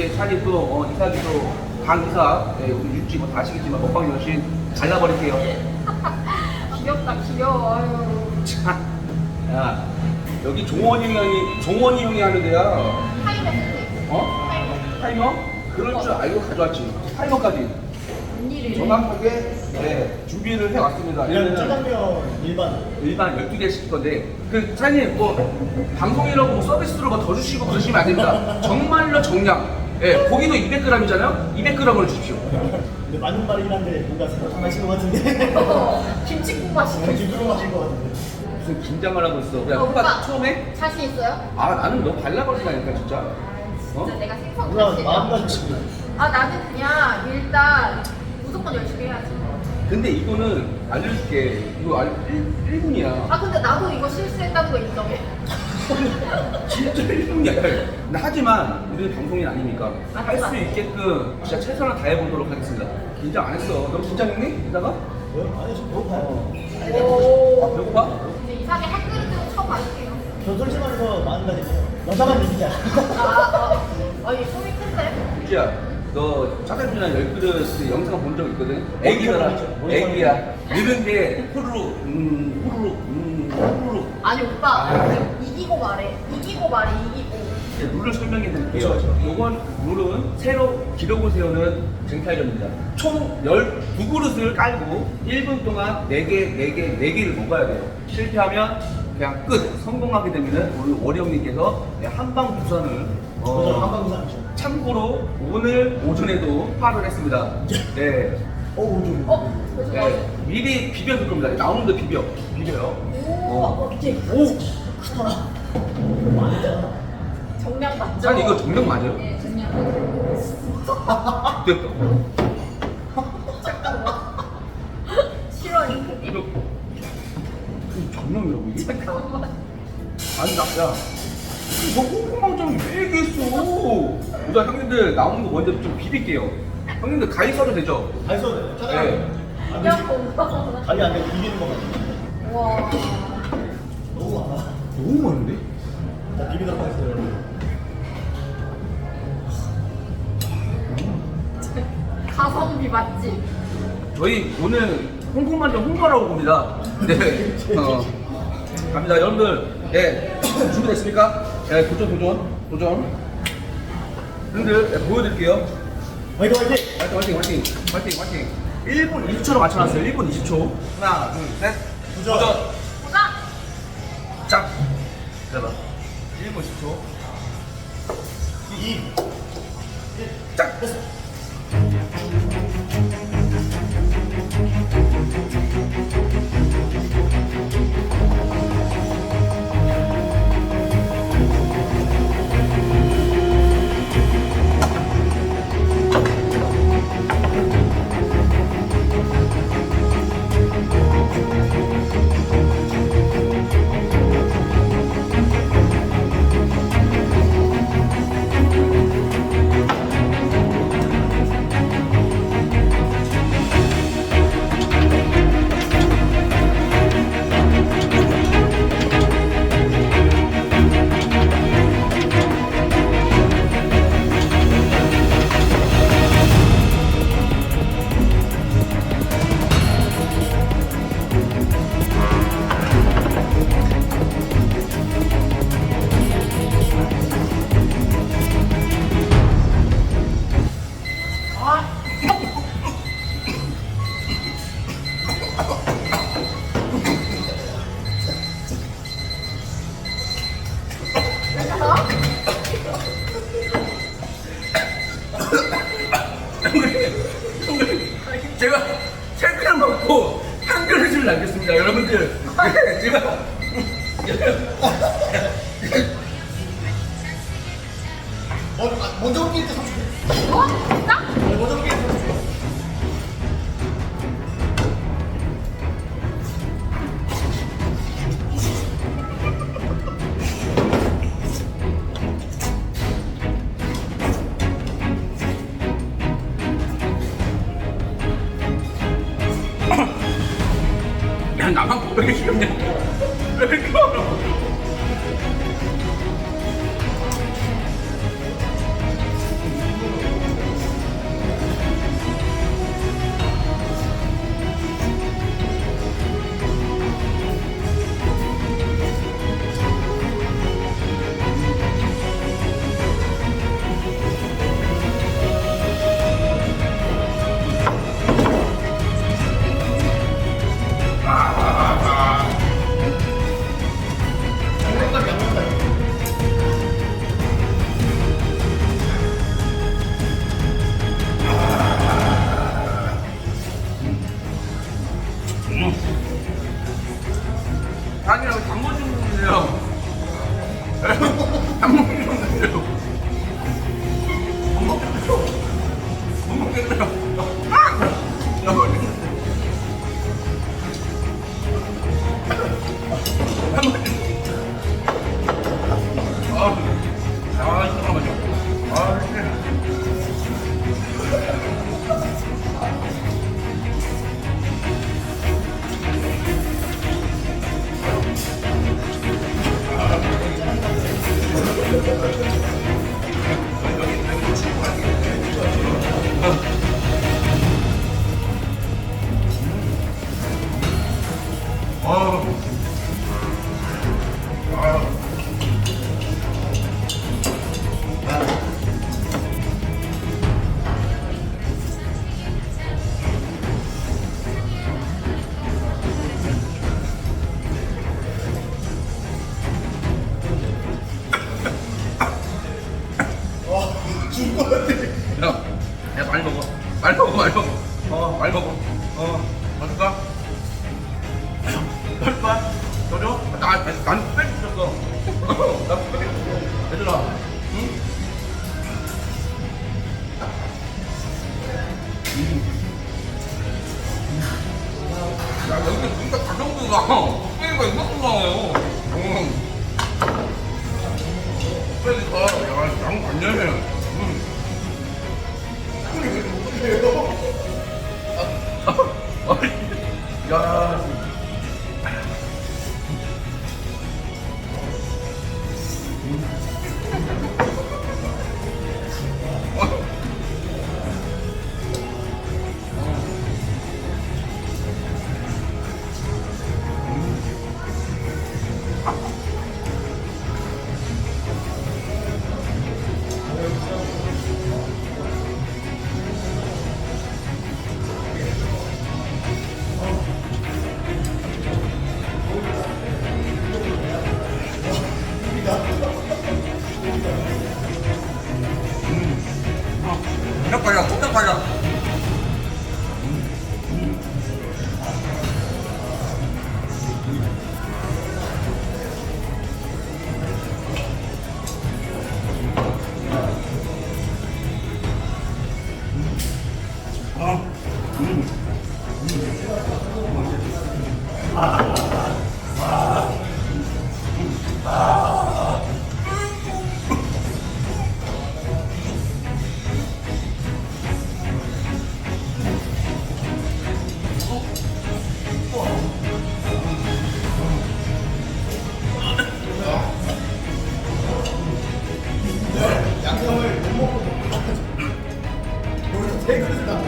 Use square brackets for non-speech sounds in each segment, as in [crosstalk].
이제 차님 또 어, 이사기도 강 이사 네, 우리 육지 뭐 다 아시겠지만 먹방 여신 갈라버릴게요. [laughs] 귀엽다 귀여워. 아유. 참. 야 여기 종원이 형이 종원이 형이 하는 데야. 타이머 어? 타이머. 타이머? 그럴 줄 알고 가져왔지. 타이머까지 웬일이래? 정확하게 네, 준비를 해왔습니다. 그냥 왜냐면 짜장면 일반 일반 12개 시킬 건데 그 사장님 뭐 방송이라고 뭐 서비스로 뭐 더 주시고 그러시면 안 됩니다. 정말로 정량. 예, 고기도 200g이잖아요. 200g을 주십시오. 근데 맞는 말이긴 한데 뭔가 생각하신 것 같은데 어, 김치국 맛이. 지금 하신 것 같은데 무슨 긴장을 하고 있어. 야, 어, 오빠 오빠. 처음에 자신 있어요? 아 나는 너 발라버리다니까 진짜. 아, 진짜 어? 내가 생선 몰라 자신. 마음가짐 아 나는 그냥 일단 무조건 열심히 해야지. 근데 이거는 알려줄게. 이거 알 1, 분이야 아 근데 나도 이거 실수했다는 거 인정해. [laughs] 진짜 1분이야. 하지만 우리는 방송인 아니니까 할수 맞지, 있게끔 진짜 최선을 다해보도록 하겠습니다. 긴장 안 했어. 너 긴장했니? 이따가? 어? 아니 저 배고파요 오. 배고파? 근데 이상하게 한 그릇은 처음 마실게요. 전 솔직히 말해서 마음가짐이에요 여자만 얘기야 아, 아, 아 이게 손이 큰데? 유지야, 너 짜장면이나 열그릇 그 영상 본 적 있거든? 애기더라. 애기야. 이런데 후루룩, 음, 후루룩, 음, 후루룩. 아니 오빠 아. 이기고 말해. 이기고 말해. 이기고. 이제 룰을 설명해 드릴게요. 그렇죠, 그렇죠. 이건 룰은 새로 기록을 세우는 쟁탈전입니다. 총 12그릇을 깔고 1분 동안 4개, 4개, 4개를 먹어야 돼요. 실패하면 그냥 끝! 성공하게 되면 오늘 월영님께서 한 방 부산을 어, 참고로 오늘 오전에도 파를 했습니다. 네. 어 오좀 어? 그래서 네. 미리 비벼줄 겁니다. 나오는 거 비벼. 비벼요. 오, 아빠 이게 오! 정량 맞죠? 아니, 이거 정량 맞아요? 네, 정량. 됐다. 잠깐만. [laughs] 실화니? 이거 이거 정량이라고 이게? 잠깐만. 아니 나 야. 이거 꼼꼼하게 좀왜 얘기했어? 우선 형님들 나오는 거 먼저 좀 비빌게요. 형님들 가위 써도 되죠? 잘 써도 돼 네. 짜장면 그냥 뭔가. 가게 안돼 비비는 거 같아 와. 너무 많아 너무 많은데? 자 비비도록 하겠습니다 여러분 [laughs] 가성비 맞지? 저희 오늘 홍콩만점 홍보하라고 봅니다. 네. 어, 갑니다. 여러분들, 네. [coughs] 준비됐습니까? 네, 도전, 도전, 도전. 형님들, 네, 보여드릴게요. 화이팅 화이팅! 화이팅, 화이팅, 화이팅, 화이팅. 1분 20초로 맞춰놨어요. 1분 20초. 하나, 둘, 셋. 도전. 보자. 짝. 기다려. 1분 10초. 2 짝. 제가 나만 고백이 싫냐? 왜 잠깐만. 아, 아, 잠깐만요. 어. 어, 많이 먹어. 어, 맛있다. 맛있다. 너죠? 나, 난 빼기 있었어. [laughs] 나 빼기 있었어. 얘들아, 응? 야, 여기 진짜 가정부가 빼기가 나와요. 응. 빼기가, 야, 양 완전해. 응. 야. 그 냥 양념을 못 먹고. 여기서 세 그릇 다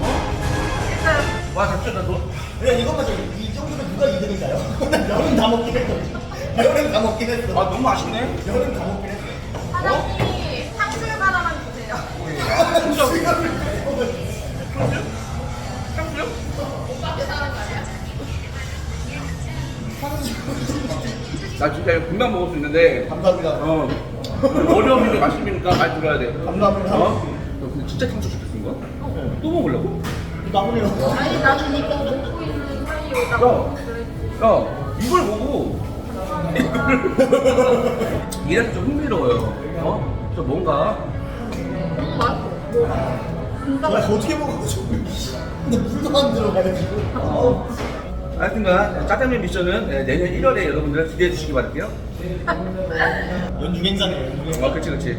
어? 와, 잠시만, 나 너. 그냥 이것만 좀, 이 정도면 누가 2등인가요? 난 면은 다 먹긴 했거든. 면은 다 먹긴 했어. 아, 너무 아쉽네. 면은 다 먹긴 했어. 사장님, 상술 하나만 주세요. 나 진짜 이거 금방 먹을 수 있는데, 감사합니다. 어. 어려운 게 맛있으니까 말 들어야 돼. 감사합니다. 어? 너 근데 진짜 탕수육 시켰은 거야? 또 먹으려고? 나무네요. 아니, 나는 이거 먹고 있는 사이에 야. 야, 이걸 보고 [laughs] 이래서 좀 흥미로워요. 어? 좀 뭔가 나 어떻게 먹어가지고. 근데 물도 안 들어가가지고. 어. 하여튼간 짜장면 미션은 네, 내년 1월에 여러분들 기대해 주시기 바랄게요. 연중 행사네, 연중 행사. 어, 그치, 그치.